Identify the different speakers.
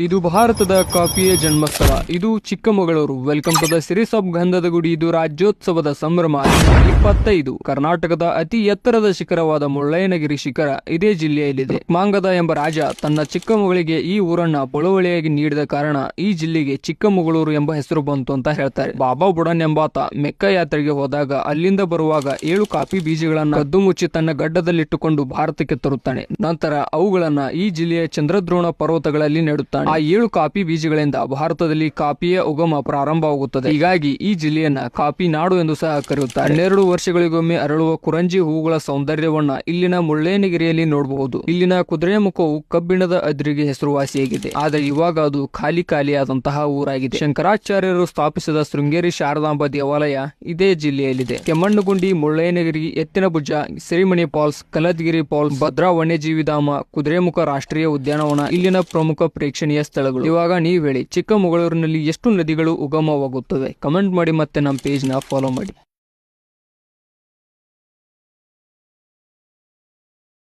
Speaker 1: ಇದು ಭಾರತದ ಕಾಫಿಯ ಜನ್ಮಸ್ಥಳ. ಇದು Chikkamagaluru. Welcome to the series of Gandhada Gudi ಇದು ರಾಜ್ಯೋತ್ಸವದ ಸಂಭ್ರಮ. ಇಪ್ಪತ್ತೈದು. ಕರ್ನಾಟಕದ ಅತಿ ಎತ್ತರದ ಶಿಖರವಾದ ಮುಳ್ಳಯ್ಯನಗಿರಿ ಶಿಖರ ಇದೇ ಜಿಲ್ಲೆಯಲ್ಲಿದೆ. ಮಾಂಗದ ಎಂಬ ರಾಜ ತನ್ನ ಚಿಕ್ಕಮಗಳಿಗೆ ಈ ಊರನ್ನ ಬಳುವಳಿಯಾಗಿ ನೀಡಿದ ಕಾರಣ ಈ ಜಿಲ್ಲೆಗೆ ಚಿಕ್ಕಮಗಳೂರು ಎಂಬ ಹೆಸರು ಬಂತು ಅಂತ ಹೇಳ್ತಾರೆ. ಬಾಬಾ ಬುಡನ್ ಎಂಬಾತ ಮೆಕ್ಕ ಯಾತ್ರೆಗೆ ಹೋದಾಗ ಅಲ್ಲಿಂದ ಬರುವಾಗ ಏಳು ಕಾಫಿ ಬೀಜಗಳನ್ನ ಕದ್ದು ಮುಚ್ಚಿ ತನ್ನ ಗಡ್ಡದಲ್ಲಿಟ್ಟುಕೊಂಡು ಭಾರತಕ್ಕೆ ತರುತ್ತಾನೆ. ನಂತರ ಅವುಗಳನ್ನ ಈ ಜಿಲ್ಲೆಯ ಚಂದ್ರದ್ರೋಣ ಪರ್ವತಗಳಲ್ಲಿ ನೆಡುತ್ತಾನೆ. ಆ ಏಳು ಕಾಫಿ ಬೀಜಗಳಿಂದ ಭಾರತದಲ್ಲಿ ಕಾಫಿಯ ಉಗಮ ಪ್ರಾರಂಭವಾಗುತ್ತದೆ. ಹೀಗಾಗಿ ಈ ಜಿಲ್ಲೆಯನ್ನ ಕಾಫಿ ನಾಡು ಎಂದು ಸಹ ಕರೆಯುತ್ತಾರೆ. ಹನ್ನೆರಡು ವರ್ಷಗಳಿಗೊಮ್ಮೆ ಅರಳುವ ಕುರಂಜಿ ಹೂಗಳ ಸೌಂದರ್ಯವನ್ನ ಇಲ್ಲಿನ ಮುಳ್ಳೇನಗಿರಿಯಲ್ಲಿ ನೋಡಬಹುದು. ಇಲ್ಲಿನ ಕುದುರೆ ಮುಖವು ಕಬ್ಬಿಣದ ಅದ್ರಿಗೆ ಹೆಸರುವಾಸಿಯಾಗಿದೆ. ಆದರೆ ಇವಾಗ ಅದು ಖಾಲಿ ಖಾಲಿಯಾದಂತಹ ಊರಾಗಿದೆ. ಶಂಕರಾಚಾರ್ಯರು ಸ್ಥಾಪಿಸಿದ ಶೃಂಗೇರಿ ಶಾರದಾಂಬ ದೇವಾಲಯ ಇದೇ ಜಿಲ್ಲೆಯಲ್ಲಿದೆ. ಕೆಮ್ಮಣ್ಣುಗುಂಡಿ, ಮುಳ್ಳಯ್ಯನಗಿರಿ ಎತ್ತಿನಭುಜ ಸಿರಿಮಣಿ ಫಾಲ್ಸ್, ಕಲದಗಿರಿ ಫಾಲ್ಸ್ ಭದ್ರಾ ವನ್ಯಜೀವಿ ಧಾಮ ಕುದುರೆಮುಖ ರಾಷ್ಟ್ರೀಯ ಉದ್ಯಾನವನ ಇಲ್ಲಿನ ಪ್ರಮುಖ ಪ್ರೇಕ್ಷಣೀಯ ಸ್ಥಳಗಳು. ಇವಾಗ ನೀವು ಹೇಳಿ ಚಿಕ್ಕಮಗಳೂರಿನಲ್ಲಿ ಎಷ್ಟು ನದಿಗಳು ಉಗಮವಾಗುತ್ತವೆ? ಕಮೆಂಟ್ ಮಾಡಿ ಮತ್ತೆ ನಮ್ಮ ಪೇಜ್ನ ಫಾಲೋ ಮಾಡಿ.